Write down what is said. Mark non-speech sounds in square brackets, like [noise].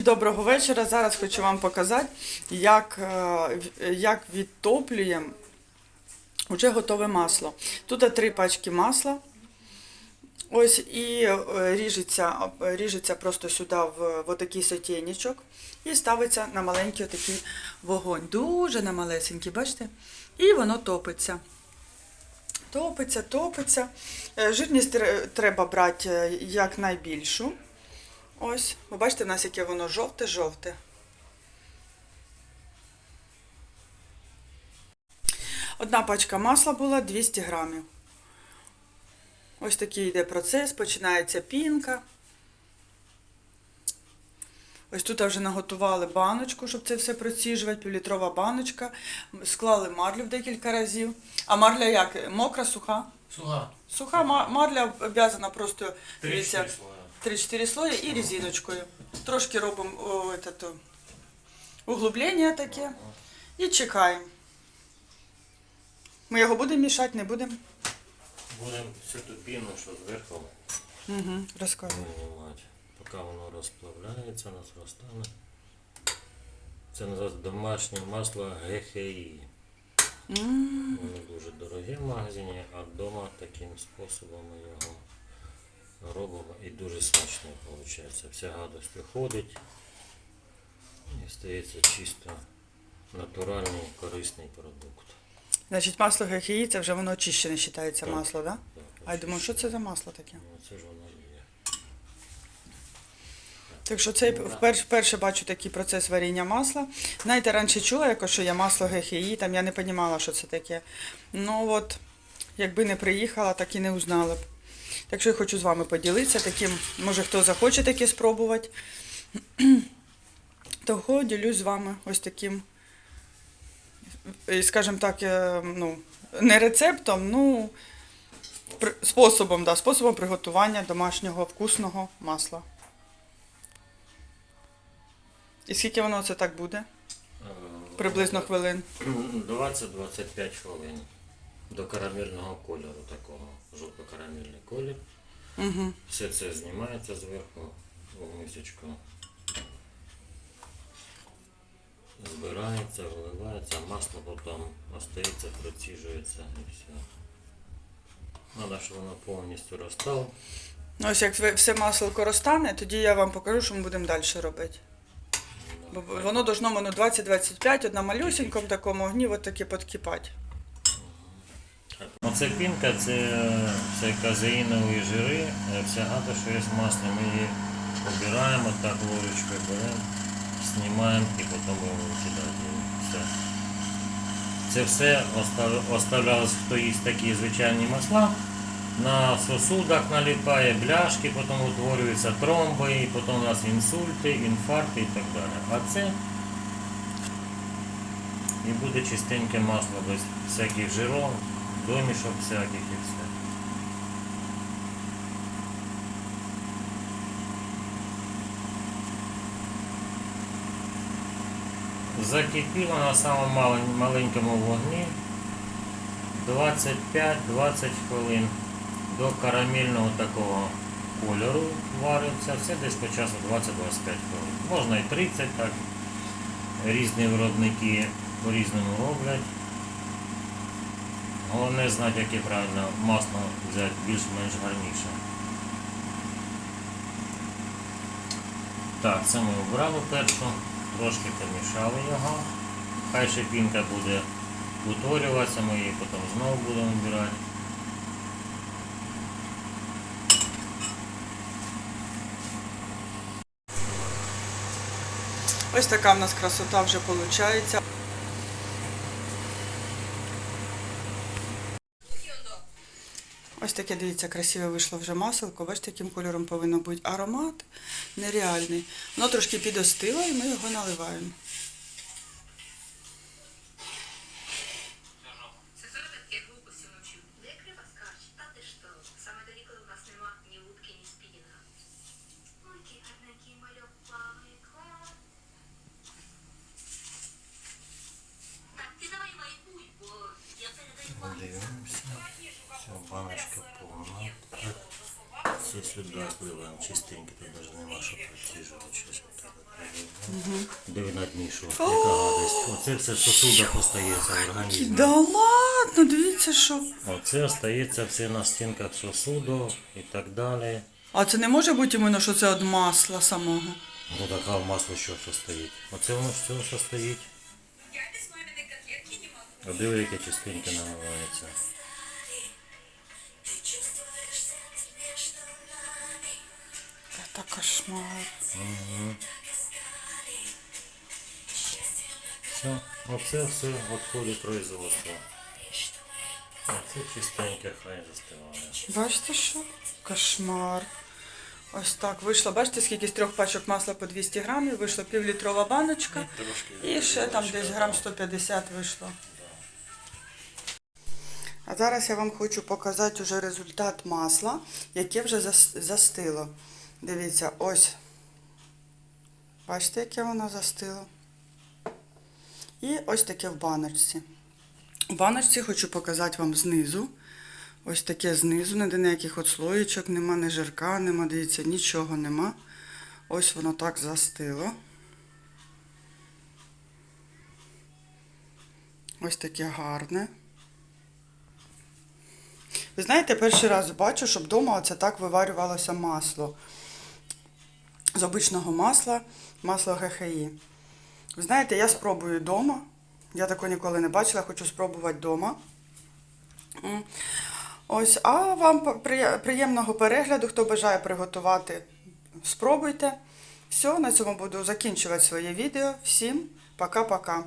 Доброго вечора. Зараз хочу вам показати, як, е, як відтоплюємо вже готове масло. Тут три пачки масла. Ось і е, ріжеться, ріжеться просто сюди в, в отакий сотейничок і ставиться на маленький отакий вогонь. Дуже на малесенький, бачите? І воно топиться. Топиться, топиться. Е, Жирність треба брати якнайбільшу. Ось, ви бачите, в нас яке воно жовте-жовте. Одна пачка масла була 200 грамів. Ось такий йде процес, починається пінка. Ось тут вже наготували баночку, щоб це все проціжувати, півлітрова баночка. Склали марлю в декілька разів. А марля як? Мокра, суха? Суга. Суха марля обв'язана просто дивіться, Три-чотири слоя. 3-4 слої і резиночкою. Трошки робимо углублення таке і чекаємо. Ми його будемо мішати, не будемо? Будемо всю ту піну, що зверху Угу, розказуй. Поки воно розплавляється, нас розтане. Це називається домашнє масло ГХІ. Воно дуже дороге в магазині, а вдома таким способом ми його робимо і дуже смачне виходить. Вся гадость виходить і стається чисто натуральний корисний продукт. Значить, масло ГХІ, це вже воно очищене вважається Так. масло, так? Да? Так, А я думаю, що це за масло таке? Ну, це ж воно і є. Так що це вперше, вперше бачу такий процес варіння масла. Знаєте, раніше чула, якось, що є масло ГХІ, там я не розуміла, що це таке. Ну от, якби не приїхала, так і не узнала б. Так що я хочу з вами поділитися таким, може хто захоче таке спробувати. [clears throat] Того ділюсь з вами ось таким, е, скажімо так, е, ну, не рецептом, ну, способом, да, способом приготування домашнього вкусного масла. І скільки воно це так буде? Е, Приблизно хвилин. 20-25 хвилин до карамельного кольору такого. Жовто-карамельний колір. Угу. Все це знімається зверху в мисочку. Збирається, виливається, масло потім остається, проціжується і все. Треба, щоб воно повністю розстало. Ну, ось як все масло розтане, тоді я вам покажу, що ми будемо далі робити. Бо воно должно воно 20-25, одна малюсенькому такому огні, от таке підкипати. Оце пінка, це, це казеїнові жири, е, вся гата, що є в маслі, ми її обираємо, так ложечкою беремо, знімаємо і потім викидати. Все. Це все остав- оставлялось, хто їсть такі звичайні масла. На сосудах наліпає бляшки, потім утворюються тромби, і потім у нас інсульти, інфаркти і так далі. А це і буде чистеньке масло без всяких жиров, домішок всяких і все. Закипіло на самому маленькому вогні 25-20 хвилин до карамельного такого кольору вариться. Все десь по часу 20-25 хвилин. Можна і 30 так. Різні виробники по-різному роблять. Головне знати, яке правильно масло взяти більш-менш гарніше. Так, це ми обрали першу, трошки помішали його. Хай ще пінка буде утворюватися, ми її потім знову будемо вбирати. Ось така в нас красота вже виходить. Ось таке, дивіться, красиве вийшло вже маселко. Бачите, яким кольором повинно бути аромат нереальний. Воно трошки підостило і ми його наливаємо. Все сюди зливаємо чистенько, тут навіть нема що проціжувати. Щось отак от Диви на дні, що яка гадость. Оце все в сосудах остається в організмі. Да ладно, дивіться, що. Оце остається все на стінках сосуду і так далі. А це не може бути іменно, що це від масла самого. Ну така в масло що що стоїть. Оце воно з цього що стоїть. Я без маминой котлетки не могу. А диви, які частинки намиваються. Це кошмар. Все, оце все відходить производства. Оце чистеньке хай застиває. Бачите що? Кошмар. Ось так вийшло. Бачите, скільки з трьох пачок масла по 200 грамів, вийшла півлітрова баночка. І ще там десь грам 150 вийшло. А зараз я вам хочу показати уже результат масла, яке вже застило. Дивіться, ось. Бачите, яке воно застило. І ось таке в баночці. У баночці хочу показати вам знизу. Ось таке знизу, ніде ніяких от слоєчок нема, ні жирка нема, дивіться, нічого нема. Ось воно так застило. Ось таке гарне. Ви знаєте, перший раз бачу, щоб вдома оце так виварювалося масло. З обичного масла, масло ГХІ. Ви знаєте, я спробую вдома. Я такого ніколи не бачила, хочу спробувати вдома. Ось, а вам приємного перегляду, хто бажає приготувати, спробуйте. Все, на цьому буду закінчувати своє відео. Всім пока-пока.